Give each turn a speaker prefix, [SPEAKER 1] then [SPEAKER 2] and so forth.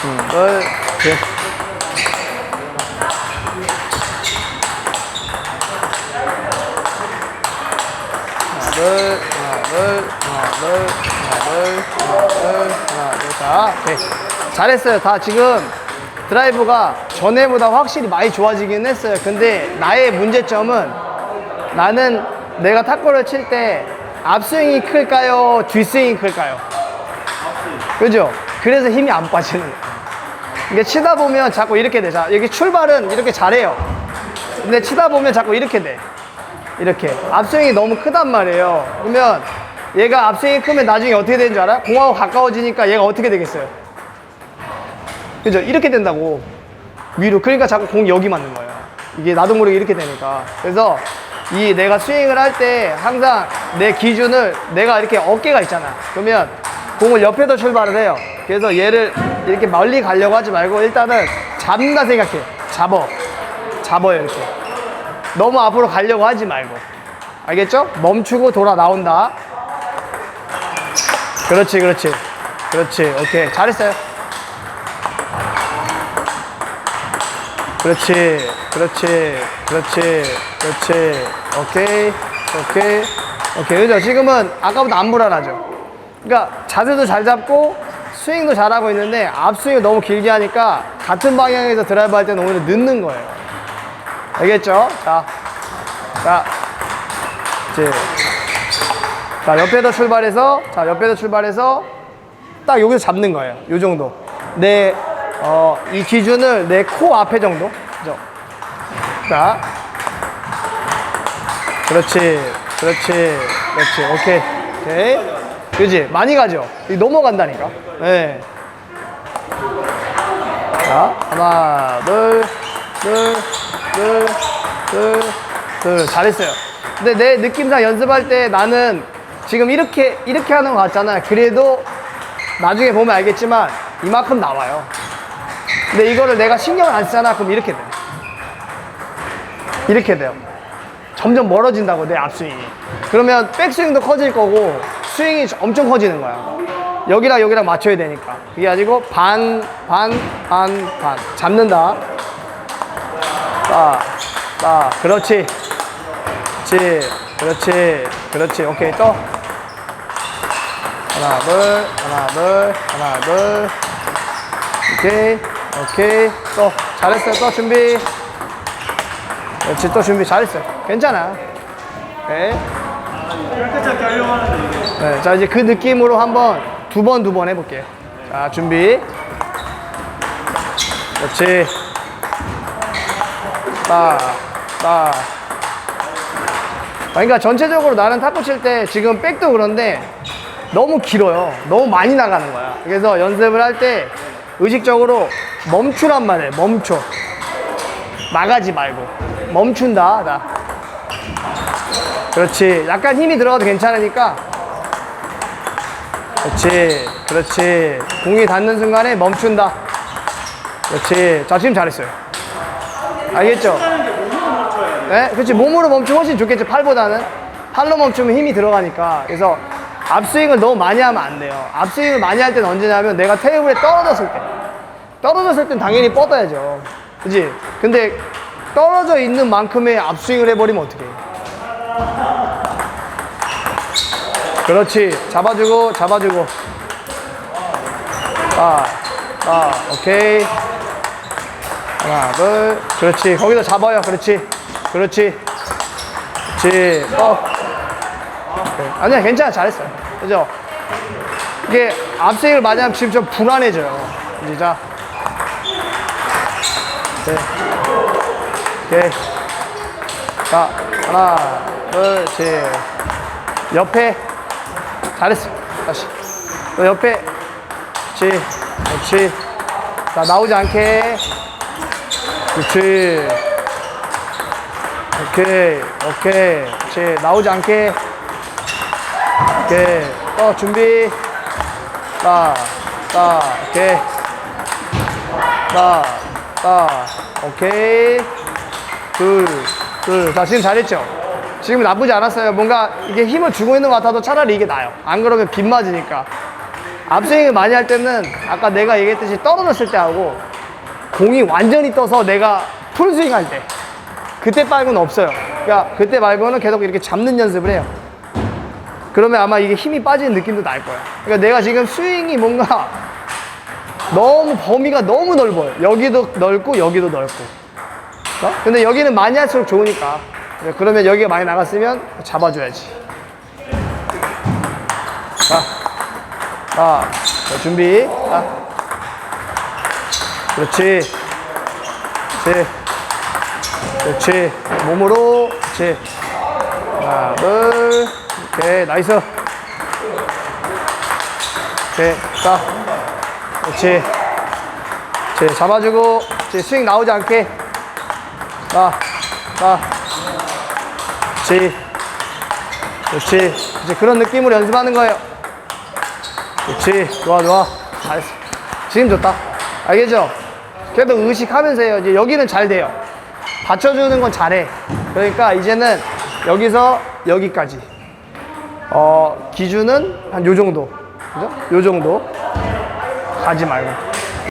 [SPEAKER 1] 둘, 셋. 하나, 둘, 하나, 둘, 하나, 둘, 하나, 둘, 하나, 둘, 하나, 둘. 자, 오케이. 잘했어요. 다 지금 드라이브가 전에보다 확실히 많이 좋아지긴 했어요. 근데 나의 문제점은 나는 내가 탁구를 칠 때 앞스윙이 클까요? 뒷스윙이 클까요? 그죠? 그래서 힘이 안 빠지는 거예요. 이게 치다 보면 자꾸 이렇게 돼. 자, 여기 출발은 이렇게 잘해요. 근데 치다 보면 자꾸 이렇게 돼. 이렇게. 앞스윙이 너무 크단 말이에요. 그러면 얘가 앞스윙이 크면 나중에 어떻게 되는 줄 알아? 공하고 가까워지니까 얘가 어떻게 되겠어요? 그죠? 이렇게 된다고. 위로. 그러니까 자꾸 공이 여기 맞는 거예요. 이게 나도 모르게 이렇게 되니까. 그래서 이 내가 스윙을 할 때 항상 내 기준을 내가 이렇게 어깨가 있잖아. 그러면 공을 옆에서 출발을 해요. 그래서 얘를 이렇게 멀리 가려고 하지 말고 일단은 잡는다 생각해. 잡어. 잡어요, 이렇게. 너무 앞으로 가려고 하지 말고. 알겠죠? 멈추고 돌아 나온다. 그렇지, 그렇지. 그렇지. 오케이. 잘했어요. 그렇지, 그렇지, 그렇지, 그렇지. 오케이, 오케이, 오케이. 그죠? 지금은 아까보다 안 불안하죠? 그러니까 자세도 잘 잡고 스윙도 잘하고 있는데 앞스윙을 너무 길게 하니까 같은 방향에서 드라이브 할 때는 오히려 늦는 거예요. 알겠죠? 자, 자, 이제, 자, 옆에서 출발해서, 자, 옆에서 출발해서 딱 여기서 잡는 거예요. 요 정도. 내, 어, 이 기준을 내 코 앞에 정도. 그죠? 자. 그렇지. 그렇지. 그렇지. 오케이. 오케이. 그지? 많이 가죠? 이 넘어간다니까. 네. 자, 하나, 둘, 둘, 둘, 둘, 둘. 잘했어요. 근데 내 느낌상 연습할 때 나는 지금 이렇게, 이렇게 하는 것 같잖아요. 그래도 나중에 보면 알겠지만 이만큼 나와요. 근데 이거를 내가 신경을 안 쓰잖아. 그럼 이렇게 돼. 이렇게 돼요. 점점 멀어진다고 내 앞스윙이. 그러면 백스윙도 커질 거고 스윙이 엄청 커지는 거야. 여기랑 여기랑 맞춰야 되니까. 그게 아니고 반, 반, 반, 반. 잡는다. 딱, 딱. 그렇지. 그렇지. 그렇지. 그렇지. 오케이. 또. 하나, 둘, 하나, 둘, 하나, 둘. 오케이. 오케이. 또. 잘했어요. 또 준비. 그렇지. 또 준비. 잘했어요. 괜찮아. 오케이.
[SPEAKER 2] 깨끗하게 하려고 하는데 이게
[SPEAKER 1] 네, 자, 이제 그 느낌으로 한번 두 번, 두 번 해볼게요. 자, 준비. 그렇지. 딱, 딱. 아, 그러니까 전체적으로 나는 탁구 칠 때 지금 백도 그런데 너무 길어요. 너무 많이 나가는 거야. 그래서 연습을 할 때 의식적으로 멈추란 말이에요. 멈춰. 나가지 말고. 멈춘다. 나. 그렇지. 약간 힘이 들어가도 괜찮으니까. 그렇지. 그렇지. 공이 닿는 순간에 멈춘다. 그렇지. 자, 지금 잘했어요. 알겠죠? 네? 그렇지. 몸으로 멈추면 훨씬 좋겠죠. 팔보다는. 팔로 멈추면 힘이 들어가니까. 그래서 앞스윙을 너무 많이 하면 안 돼요. 앞스윙을 많이 할 때는 언제냐면 내가 테이블에 떨어졌을 때. 떨어졌을 땐 당연히 뻗어야죠. 그지? 근데 떨어져 있는 만큼의 앞스윙을 해버리면 어떡해. 그렇지. 잡아주고, 잡아주고. 아, 아, 오케이. 하나, 둘. 그렇지. 거기서 잡아요. 그렇지. 그렇지. 그렇지. 어. 아니야, 괜찮아. 잘했어요. 그죠? 이게 앞스윙을 많이 하면 지금 좀 불안해져요. 이제 자. 오케이. 오케이. 자, 하나, 둘, 셋. 옆에. 잘했어. 다시. 또 옆에. 그렇지. 그렇지. 자, 나오지 않게. 그렇지. 오케이. 오케이. 그렇지. 나오지 않게. 오케이. 또 준비. 딱. 딱. 오케이. 딱. 딱. 오케이. 둘. 둘. 자, 지금 잘했죠? 지금 나쁘지 않았어요. 뭔가 이게 힘을 주고 있는 것 같아도 차라리 이게 나아요. 안 그러면 빗 맞으니까. 앞스윙을 많이 할 때는 아까 내가 얘기했듯이 떨어졌을 때 하고 공이 완전히 떠서 내가 풀스윙 할 때. 그때 말고는 없어요. 그러니까 그때 말고는 계속 이렇게 잡는 연습을 해요. 그러면 아마 이게 힘이 빠지는 느낌도 날 거야. 그러니까 내가 지금 스윙이 뭔가 너무 범위가 너무 넓어요. 여기도 넓고 여기도 넓고. 어? 근데 여기는 많이 할수록 좋으니까. 네, 그러면 여기가 많이 나갔으면 잡아줘야지. 자, 자, 자, 준비. 자. 그렇지. 그렇지. 그렇지. 몸으로. 그렇지. 하나, 둘. 오케이, 나이스. 오케이, 자. 그렇지. 그렇지. 잡아주고. 그렇지. 스윙 나오지 않게. 자, 자. 그렇지. 그렇지. 이제 그런 느낌으로 연습하는 거예요. 그렇지. 좋아, 좋아. 잘했어. 지금 좋다. 알겠죠? 그래도 의식하면서 해요. 이제 여기는 잘 돼요. 받쳐주는 건 잘해. 그러니까 이제는 여기서 여기까지. 어, 기준은 한 요 정도. 그죠? 요 정도. 가지 말고.